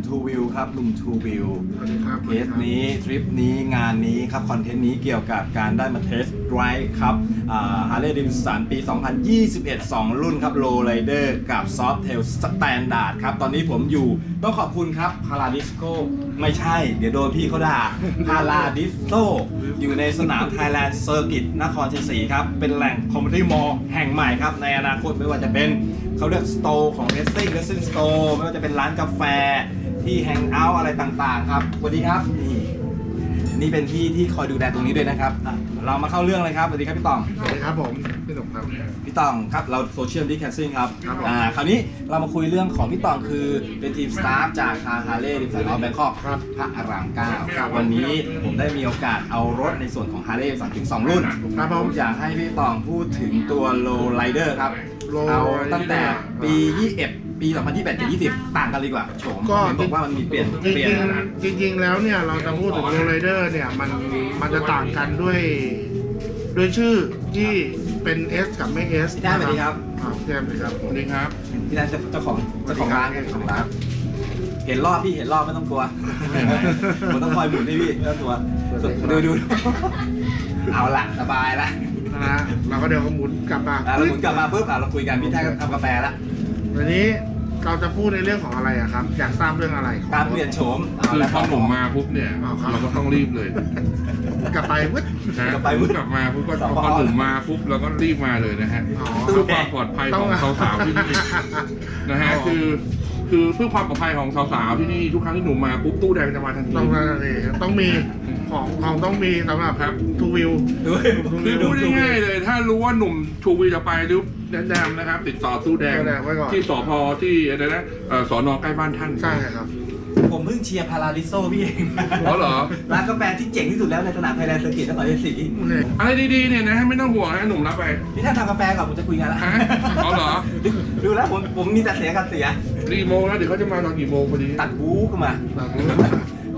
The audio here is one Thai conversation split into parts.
ครับหนุ่มทูวิวครับหนุ่มทูวิวสวัสดีครับเคสนี้ทริปนี้งานนี้ครับคอนเทนต์นี้เกี่ยวกับการได้มาเทสไรด์ครับฮาร์เลย์ดิวสันปี 2021 2 รุ่นครับโลไ r เดอร์กับซอฟ t เทลสแตนดาร์ดครับ ตอนนี้ผมอยู่ต้องขอบคุณครับพาราดิสโ o ไม่ใช่ เดี๋ยวโดนพี่เขาด่าพาราดิสโ o อยู่ในสนาม Thailand Circuit นครชัยศรีครับ เป็นแหล่งคอมมูนิตี้มอลแห่งใหม่ครับ ในอนาคตไม่ว่าจะเป็นเขาเรียกสโตร์ของ Racing Racing Store ไม่ว่าจะเป็นร้านกาแฟ ที่แฮงเอาท์อะไรต่างๆ ครับสวัสดีครับนี่นี่เป็นพี่ที่คอยดูแลตรงนี้ด้วยนะครับอะเรามาเข้าเรื่องเลยครับสวัสดีครับพี่ตอง สวัสดีครับผมพี่หนุ่มครับ พี่ตองครับเราโซเชียลดิแคสซิ่งครับครับผมอ่าคราวนี้เรามาคุยเรื่องของพี่ตองคือเป็นทีมสตาฟจากทางฮาร์เลย์ดิสันออฟแบงคอกครับพระอารามเก้าครับวันนี้ผมได้มีโอกาสเอารถในส่วนของฮาร์เลย์สั่งถึง2รุ่นครับผมอยากให้พี่ตองพูดถึงตัวโลไ r เดอร์ครับ Low เอา Rider ตั้งแต่ปี 21 ปี 2021กับ20 ต่างกันเลยดีกว่าโฉมก็ เห็นบอกว่ามันมีเปลี่ยนจริงเปลี่ยนจริงๆจริงๆแล้วเนี่ยเราจะพูดถึงโรไรเดอร์เนี่ยมันมันจะต่างกันด้วยด้วยชื่อที่เป็น S กับไม่ S พี่แดนสวัสดีครับครับพี่แดนสวัสดีครับสวัสดีครับพี่แดนเจ้าของเจ้าของร้านไงเจ้าของร้านเห็นรอบพี่เห็นรอบไม่ต้องกลัวผมต้องคอยหมุนให้พี่ไม่ต้องกลัวดูดูเอาละสบายละนะฮะเราก็เดี๋ยวก็หมุนกลับมาอะเราหมุนกลับมาปุ๊บอะเราคุยกันพี่แท้ก็ทำกาแฟละ วันนี้ เราจะพูดในเรื่องของอะไรอะครับ อยากทราบเรื่องอะไรของการเปลี่ยนโฉมเอาคือละพอหนุ่มมาปุ๊บเนี่ยอ้าวครับ เราก็ต้องรีบเลยกลับไปวึด นะกลับไปปุ๊บกลับมาปุ๊บก็พอหนุ่มมาปุ๊บเราก็รีบมาเลยนะฮะอ๋อ เพื่อความปลอดภัยของสาวๆที่นี่นะฮะอ๋อคือ คือเพื่อความปลอดภัยของสาวๆที่นี่ทุกครั้งที่หนุ่มมาปุ๊บตู้แดงจะมาทันที ต้องเลยต้องมีของของต้องมีสำหรับครับทูวิวดูคือพูดง่ายๆเลย ถ้ารู้ว่าหนุ่มชูวีจะไปหรือ แนะนำนะครับ ติดต่อตู้แดงตู้แดงไว้ก่อน ที่สพที่อะไรนะเอ่อสอนอใกล้บ้านท่านใช่ครับ ผมเพิ่งเชียร์พาราดิโซพี่เองอ๋อเหรอ ร้านกาแฟที่เจ๋งที่สุดแล้วในสนามไทยแลนด์เซอร์กิตนครชัยศรีอะไรดีๆเนี่ยนะไม่ต้องห่วงนะหนุ่มรับไปพี่แท้ทำกาแฟก่อนผมจะคุยงานละฮะเอาเหรอ ดูดูแล้วผมผมมีแต่เสียกับเสียกี่โมงแล้วเดี๋ยวเขาจะมาตอนกี่โมงพอดีตัดบู๊ก็มา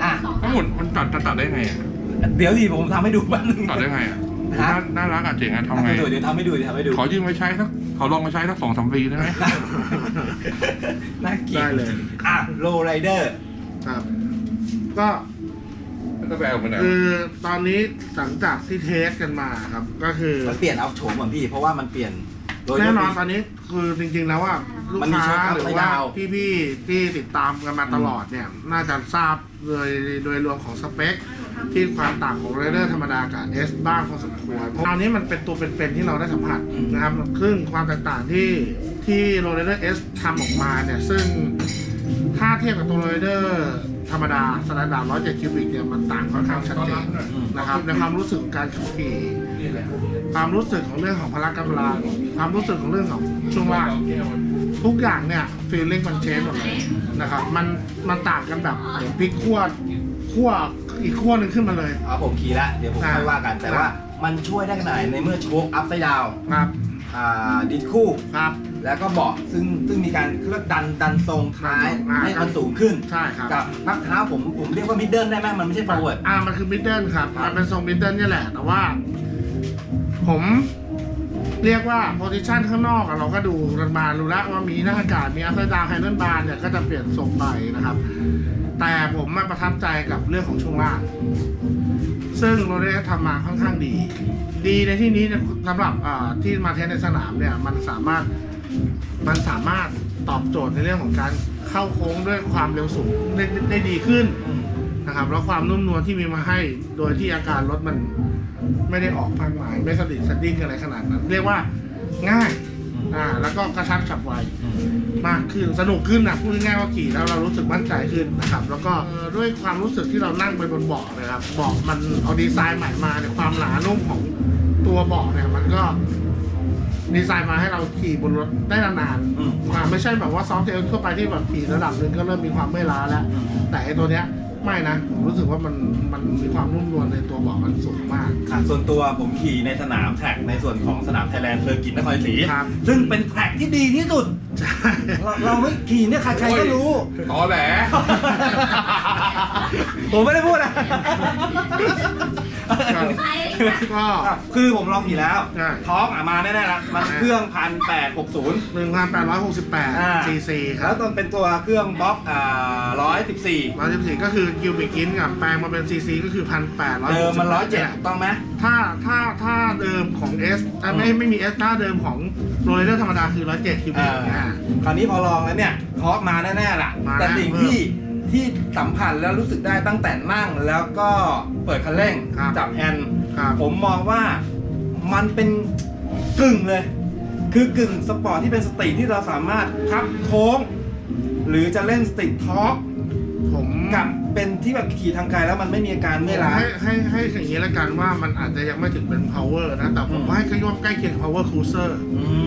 อะ ทั้งหมดมันตัดจะตัดได้ไงอะเดี๋ยวดิผมทำให้ดูบ้างนึงตัดได้ไงอะ ฮะน่าน่ารักอะเจ๋งอะทำไงเดี๋ยวทำให้ดูเดี๋ยวทำให้ดูขอยืมไปใช้สักขอลองมาใช้สักสองสามปีได้ไหม น่าเกลียได้ดเลย อะโลไรเดอร์ ครับ ก็ก็ไปเอาไปไหนคือตอนนี้หลังจากที่เทสกันมาครับ ก็คือมันเปลี่ยนเอาโฉมก่อนพี่เพราะว่ามันเปลี่ยนโดย แน่นอนตอนนี้คือจริงๆแล้วว่าลูกมันมีค้าโชว์อัพหรือไซด์ว่าดาวน์พี่ๆที่ติดตามกันมาตลอดเนี่ย น่าจะทราบโดยโดยรวมของสเปค ที่ความต่างของเรเดอร์ธรรมดากับเอสบ้างพอสมควรเพราะคราวนี้มันเป็นตัวเป็นๆที่เราได้สัมผัสนะครับซึ่งความแตกต่างที่ที่โรเดอร์เอสทำออกมาเนี่ย ซึ่งถ้าเทียบกับตัวโรเดอร์ธรรมดาสแตนดาร์ด107คิวบิกเนี่ยมันต่างค่อนข้างชัดเจนนะครับในความรู้สึกของการขับขี่ความรู้สึกของเรื่องของพละกำลังความรู้สึกของเรื่องของช่วงล่างทุกอย่างเนี่ยฟีลลิ่งมันเชนหมดเลยนะครับมันมันต่างกันแบบเหมือนพลิกขั้ว ขั้วอีกขั้วหนึ่งขึ้นมาเลย เอาผมขี่ละเดี๋ยวผมอ่าค่อยว่ากันแต่ว่ามันช่วยได้ขนาดไหนในเมื่อโชคอัพไซด์ดาวครับ อ่าดิสคู่ ครับ แล้วก็เบาะซึ่งซึ่งมีการเคลื่อนดันดันทรงท้ายอ่าให้มันสูงขึ้นใช่ครับ กับพักเท้าผมผมเรียกว่ามิดเดิลได้ไหมมันไม่ใช่ฟอร์เวิร์ด อ่ามันคือมิดเดิลครับ ครับ มันเป็นทรงมิดเดิลนี่แหละ แต่ว่า ผม เรียกว่าโพซิชันข้างนอกเราก็ดูรันบานรู้แล้วว่ามีหน้าอากาศมีอัพไซด์ดาวไฮเดนบาร์เนี่ยก็จะเปลี่ยนทรงไปนะครับ แต่ผมมาประทับใจกับเรื่องของช่วงล่าง ซึ่งโรเดทำมาค่อนข้างดี ดีในที่นี้สำหรับที่มาเทสในสนามเนี่ยมันสามารถมันสามารถตอบโจทย์ในเรื่องของการเข้าโค้งด้วยความเร็วสูงได้ได้ได้ดีขึ้นนะครับแล้วความนุ่มนวลที่มีมาให้โดยที่อาการรถมัน ไม่ได้ออกมากมายไม่สะดิดสะดิ้งอะไรขนาดนั้น เรียกว่าง่ายอ่าแล้วก็กระชับฉับไวมากขึ้นสนุกขึ้นนะพูดง่ายๆว่าขี่แล้วเรารู้สึกมั่นใจขึ้นนะครับ แล้วก็เอ่อด้วยความรู้สึกที่เรานั่งไปบนเบาะนะครับเบาะมันเอาดีไซน์ใหม่มาเนี่ยความหนานุ่มของตัวเบาะเนี่ยมันก็ดีไซน์มาให้เราขี่บนรถได้นานอืมๆอ่าไม่ใช่แบบว่าซอฟต์เทลทั่วไปที่แบบขี่ระดับหนึ่งก็เริ่มมีความเมื่อยล้าแล้ว แต่ไอ้ตัวเนี้ยไม่นะผมรู้สึกว่ามันมันมีความนุ่มนวลในตัวเบาะมันสูงมาก อะส่วนตัวผมขี่ในสนามแทร็กในส่วนของสนามไทยแลนด์เซอร์กิตนครศรีครับ ซึ่งเป็นแทร็กที่ดีที่สุด เราเราไม่ขี่เนี่ยใครๆก็รู้ ตอแหล ผมไม่ได้พูดนะ ก็คือผมลองขี่แล้วใช่ท้องอะมาแน่ๆละมันเครื่องพันแปดหกศูนย์หนึ่งพันแปดร้อยหกสิบแปดซีซีคแล้รัวบตอนเป็นตัวเครื่องบล็อกอ่าร้อยสิบสี่ร้อยสิบสี่ก็คือคิวบิกินกับแปลงมาเป็นซีซีก็คือพันแปดร้อยเดิมมันร้อยเจ็ดถูกต้องไหม ถ้าถ้าถ้าเดิมของ S อะไม่ไม่มี S หน้าเดิมของโรเลเดอร์ธรรมดาคือร้อยเจ็ดคิวบิอ่ากอ่า คราวนี้พอลองแล้วเนี่ยทอร์กมาแน่ๆล่ะ มาแล้วแต่สิ่งที่ ที่สัมผัสแล้วรู้สึกได้ตั้งแต่นั่ง แล้วก็เปิดคันเร่งครับจับแฮนด์ครับ ผมมองว่ามันเป็นกึ่งเลย คือกึ่งสปอร์ตที่เป็นสตรีทที่เราสามารถพับโค้ง หรือจะเล่นสตรีททอร์กผมกับเป็นที่แบบขี่ทางไกลแล้วมันไม่มีอาการเมื่อยล้า ให้ให้ให้อย่างนี้ละกันว่ามันอาจจะยังไม่ถึงเป็น power นะ แต่ผมว่าให้ก็ย่อมใกล้เคียง power cruiser อืม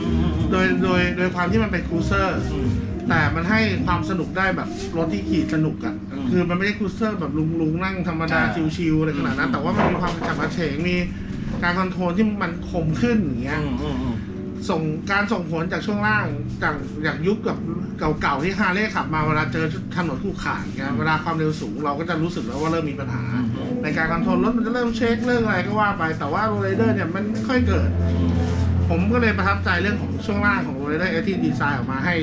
โดยโดยโดยความที่มันเป็น cruiser อืม แต่มันให้ความสนุกได้แบบรถที่ขี่สนุกอะ่ะอืมคือมันไม่ได้ cruiser แบบลุงลุงนั่งธรรมดาอ่าชิวๆอะไรขนาดนั้นแต่ว่ามันมีความกระฉับกระเฉงมีการคอนโทรลที่มันคมขึ้นอย่างเงี้ยอืมอืมอืมส่งการส่งผลจากช่วงล่างจากจากยุคกับเก่าๆที่ฮาร์เลย์ขับมาเวลาเจอถนนคู่ขานเงี้ยเวลาความเร็วสูงเราก็จะรู้สึกแล้วว่าเริ่มมีปัญหา ในการคอนโทรลรถมันจะเริ่มเช็คเรื่องอะไรก็ว่าไป แต่ว่าโรลเลเดอร์เนี่ยมันไม่ค่อยเกิด ผมก็เลยประทับใจเรื่องของช่วงล่างของโรลเลเดอร์ที่ดีไซน์ออกมาให้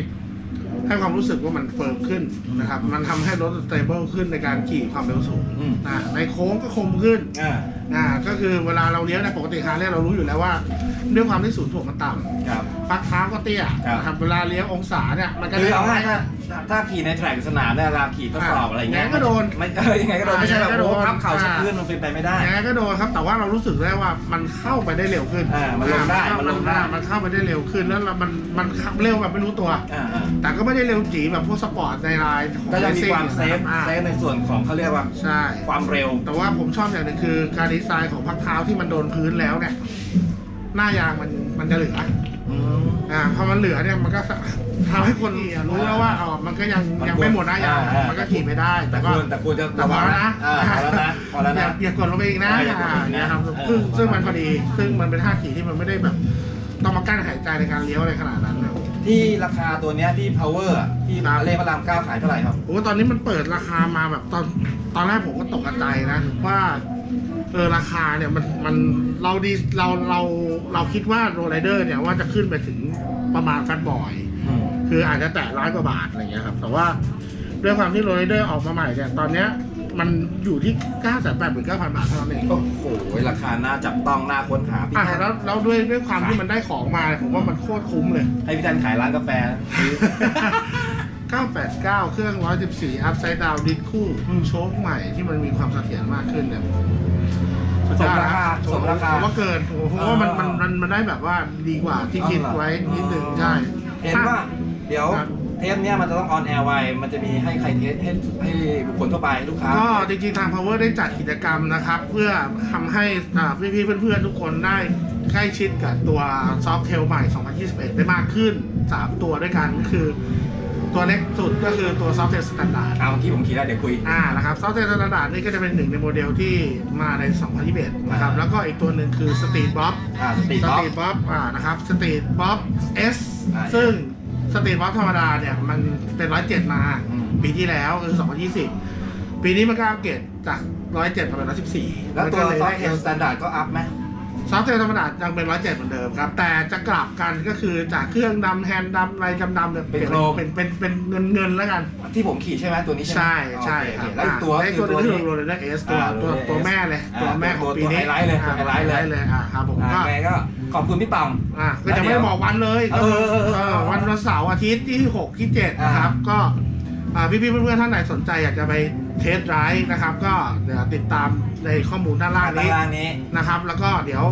ให้ความรู้สึกว่ามันเฟิร์มขึ้นนะครับ มันทำให้รถสเตเบิลขึ้นในการขี่ความเร็วสูงอืมอ่าในโค้งก็คมขึ้น อ่าอ่าก็คือเวลาเราเลี้ยวในยปกติฮาร์เลย์เรารู้อยู่แล้วว่าด้วยความที่ศูนย์ถ่วงมันต่ำครับปลักเท้าก็เตี้ยครับ นะครับเวลาเลี้ยวองศาเนี่ยมันก็ คือได้เอาง่ายถ้าถ้าขี่ในแทร็กสนามเนี่ยเวลาขี่ทดสอบอะไรเงี้ยยังไงก็โดนไม่เออยังไงก็โดนไม่ใช่แบบยังไงก็โดโอ้น พับเข่าอ่าชักพื้นมันเป็นไปไม่ได้ ยังไงก็โดนครับ แต่ว่าเรารู้สึกได้ว่ามันเข้าไปได้เร็วขึ้นอ่ามันลงได้อ่ามันลงได้ มันเข้าไปได้เร็วขึ้นแล้วเรามันมันขับเร็วแบบไม่รู้ตัว อ่าอ่าแต่ก็ไม่ได้เร็วจีแบบพวกสปอร์ตในไลน์ของก็ยังมี racing ความเซฟอ่าเซฟในส่วนของเขาเรียกว่าใช่ ความเร็ว แต่ว่าผมชอบอย่างหนึงคือการดีไซน์ของพักเท้าที่มันโดนพื้นแล้วเนี่ย หน้ายางมันมันจะเหลืออืมอ่าพอมันเหลือเนี่ยมันก็ทำให้คนขี่อะรู้แล้วว่าอ๋อมันก็ยังมันยังไม่หมดหน้ายางอ่ามั มันก็ขี่ไม่ได้แต่แต่ก็คุณแต่คุณจะแต่พอแล้วนะอ่าพอแล้วนะพอแล้วอย่านะ อย่ากดลงไปอีกนะอย่ากดลงไปอีกนะนะครับเออซึ่งซึ่งประมาณมันพอดี ซึ่งมันเป็นท่าขี่ที่มันไม่ได้แบบ ต้องมากั้นหายใจในการเลี้ยวอะไรขนาดนั้นนะ ที่ราคาตัวเนี้ยที่ power อะที่ครับ เลขพระรามเก้าขายเท่าไหร่ครับ โอ้ตอนนี้มันเปิดราคามาแบบตอนตอนแรกผมก็ตกใจนะ ว่า เออราคาเนี่ยมันมันเราดีเราเราเราคิดว่าโรลไรเดอร์เนี่ยว่าจะขึ้นไปถึงประมาณแฟตบอย อืมคืออาจจะแตะร้อยกว่าบาทอะไรเงี้ยครับ แต่ว่าด้วยความที่โรลไรเดอร์ออกมาใหม่เนี่ยตอนเนี้ยมันอยู่ที่9ก้าแสนแปดหมื่นเก้าพันบาทเท่านั้นเองโอ้โหราคาน่าจับต้องน่าค้นหาพี่อะแทนแล้วแล้วด้วยด้วยความที่มันได้ของมาผมว่ามันโคตรคุ้มเลย ให้พี่แทนขายร้านกาแฟซื้อ 989 เครื่อง 114 อัพไซด์ดาวดิสคู่ อืม โชคใหม่ที่มันมีความเสถียรมากขึ้นเนี่ยสมราคาสุดสยอมดนะราคาผมว่าเกินผมเพราะว่ามันมันมันมันได้แบบว่าดีกว่าที่คิดไว้นิดนึงใช่ เห็นว่าเดี๋ยวครับ เทปเนี้ยมันจะต้องออนแอร์ไวมันจะมีให้ใครเทสให้ให้บุคคลทั่วไปลูกค้า ก็จริงๆทาง Power ได้จัดกิจกรรมนะครับ เพื่อทำให้อ่าพี่ๆเพื่อนๆ ทุกคนได้ใกล้ชิดกับตัว Softail ใหม่ 2021 ได้มากขึ้น 3 ตัวด้วยกันก็คือ ตัวเล็กสุดก็คือตัว Softail Standard เอาเมื่อกี้ผมขี่ได้เดี๋ยวคุย อ่านะครับ Softail Standard นี่ก็จะเป็นหนึ่งในโมเดลที่มาใน 2021 นะครับ แล้วก็อีกตัวหนึ่งคือ Street Bob อ่าสตรีทสบ็อกตรีทบ๊อบอ่านะครับสตรีทบ๊อบเอสอ่าซึ่งสตรีทบ๊อบธรรมดาเนี่ย มันเป็นร้อยเจ็ดมา อืม ปีที่แล้วคือสองพันยี่สิบปีนี้มันก็อัปเกรดจากร้อยเจ็ดมาเป็นร้อยสิบสี่แล้วตัวซอฟต์เทลสแตนดาร์ดก็อัพไหม ซอฟต์แวร์ธรรมดายังเป็นร้อยเจ็ดเหมือนเดิมครับ แต่จะกลับกันก็คือจากเครื่องดำแฮนด์ดำอะไรดำดำเนี่ยเป็นเป็นเป็นเป็นเงินเงินแล้วกัน ที่ผมขี่ใช่ไหมตัวนี้ใช่ไหมใช่ใช่โอเครับแล้วอีกตัวอ่าคือตัวตัวนี้นี้คือโรเลอร์เอสตัวอ่าตัว Roller ตัว S แม่เลยอ่าตัวแม่ของปีนี้ตัวไฮไลท์เลยอ่าตัวไฮไลท์เลยเลยอ่าครับผมอ่าก็ไงก็ขอบคุณพี่ตองอะก็จะไม่ได้บอกวันเลยเออเออเออเออวันวันเสาร์อาทิตย์ที่6ที่7นะครับก็อ่า พี่ๆเพื่อนๆท่านไหนสนใจอยากจะไปเทสไรด์นะครับ ก็เดี๋ยวติดตามในข้อมูลด้านล่างตานี้รางนี้ นะครับ แล้วก็เดี๋ยว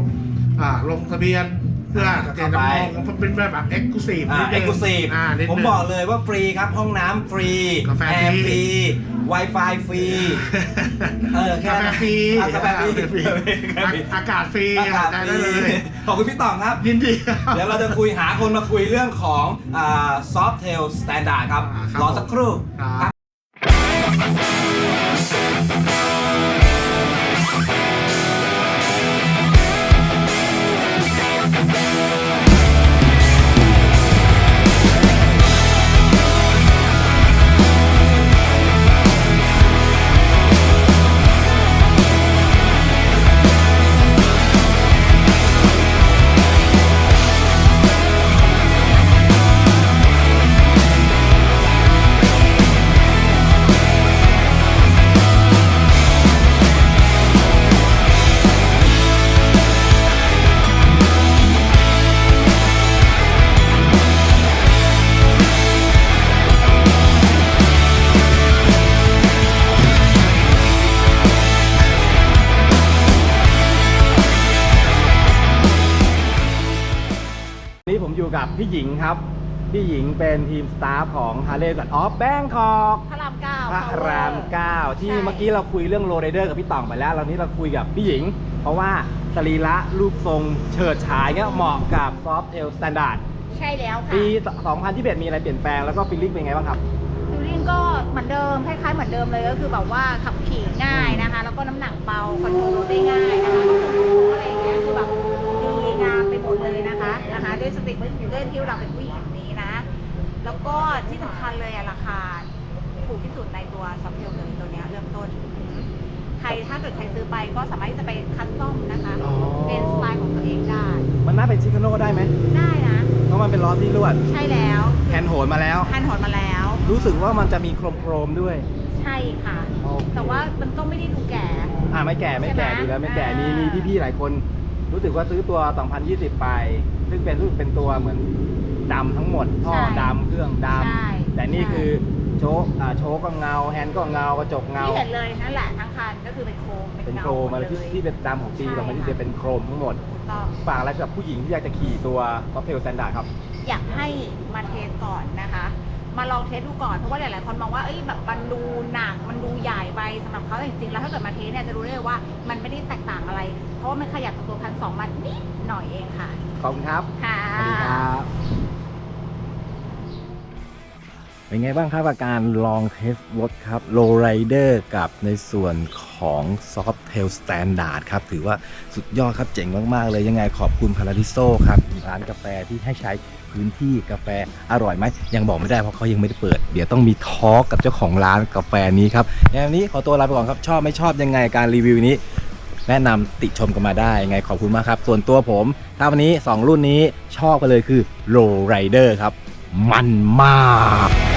อ่าลงทะเบียน เพื่ออ่าเจนจำลองมันเป็นแบบเอ็กซ์คลูซีฟอ่าเอ็กซ์คลูซีฟอ่านิดผมนึงบอกเลยว่าฟรีครับห้องน้ำฟรีกาแฟแอร์ฟฟรีรี Wi-Fi ฟรีเออแค่กาแฟนั้นฟรีอะกาแฟฟรีฟรีอากาศฟรีอากาศได้ฟรีเลยขอบคุณพี่ตองครับยินดีครับเดี๋ยวเราจะคุยหาคนมาคุยเรื่องของอ่า Softail Standard ครับอ่าครับรอสักครู่ อยู่กับพี่หญิงครับ พี่หญิงเป็นทีมสตาฟของ h a r l e y สันออฟแบงคอกพระรามเก้า พระราม9ที่ใช่ เมื่อกี้เราคุยเรื่องโร d เดอร์กับพี่ต่องไปแล้วเรานี้เราคุยกับพี่หญิง เพราะว่าสรีระรูปทรงเฉิดฉายเนี่ยเหมาะกับซอฟ t เทลสแตนดาร์ดใช่แล้วค่ะปี2021มีอะไรเปลี่ยนแปลงแล้วก็ฟีลลิ่งเป็นไงบ้างครับ ฟิลลิ่งก็เหมือนเดิมคล้ายๆเหมือนเดิมเลยก็คือแบบว่าขับขี่ง่ายนะคะ แล้วก็น้ำหนักเบาคอนโทรลรถได้ง่ายนะคะ งามไปหมดเลยนะคะนะคะด้วยสติด้วยที่เราเป็นผู้หญิงแบบนี้นะ แล้วก็ที่สำคัญเลยอะราคาถูกที่สุดในตัวซับเทลเลยตัวเนี้ยเริ่มต้น ใครถ้าเกิดใครซื้อไปก็สามารถที่จะไปคัสตอมนะคะอ๋อเป็นสไตล์ของตัวเองได้ มันน่าเป็นชิคาโน่ได้ไหมได้นะเพราะมันเป็นล้อที่ลวด ใช่แล้วแฮนด์โหนมาแล้วทันหอนมาแล้ว รู้สึกว่ามันจะมีโครมๆด้วย ใช่ค่ะโอเคแต่ว่ามันก็ไม่ได้ดูแก่อ่าไม่แก่ไม่แก่ใช่ไหมดีแล้วไม่แก่มีอ่ามีมีพี่ๆหลายคน รู้สึกว่าซื้อตัว 2020 ไป ซึ่งเป็นรู้สึกเป็นตัวเหมือนดำทั้งหมดท่อดำเครื่องดใช่ำแต่นี่คือโชคอ่าโชคก็เงา แฮนด์ก็เงากระจกเงา ที่เห็นเลยนั่นแหละทั้งคันก็คือเป็นโครงเป็นงาโครมอะไรที่หดเลยที่เป็นดำของปีใช่ค่ะ2020เป็นโครมทั้งหมด ถูกต้อง ฝากอะไรกับผู้หญิงที่อยากจะขี่ตัว t o p เ a ล s แ a นดาร์ดครับ อยากให้มาเทสก่อนนะคะ มาลองเทสดูก่อนเพราะว่าหลายๆคนมองว่าเอ้ยแบบมันดูหนักมันดูใหญ่ไปสำหรับเขาแต่จริงๆแล้วถ้าเกิดมาเทสเนี่ยจะรู้ได้เลยว่ามันไม่ได้แตกต่างอะไร เพราะว่ามันขยับจากตัวพันสองมานิดหน่อยเองค่ะขอบคุณครับค่ะ สวัสดีครับ เป็นไงบ้างครับอาการลองเทสรถครับ Low Rider กับในส่วนของ Softail Standard ครับ ถือว่าสุดยอดครับเจ๋งมาก ๆ เลยยังไงขอบคุณ Paradiso ครับ ร้านกาแฟที่ให้ใช้ พื้นที่กาแฟอร่อยไหมยังบอกไม่ได้เพราะเขายังไม่ได้เปิด เดี๋ยวต้องมีทอล์กกับเจ้าของร้านกาแฟนี้ครับอย่างนี้ขอตัวลาไปก่อนครับชอบไม่ชอบยังไงการรีวิวนี้ แนะนำติชมกันมาได้ยังไงขอบคุณมากครับ ส่วนตัวผม ถ้าวันนี้ 2 รุ่นนี้ชอบกันเลยคือ Low Rider ครับ มันมาก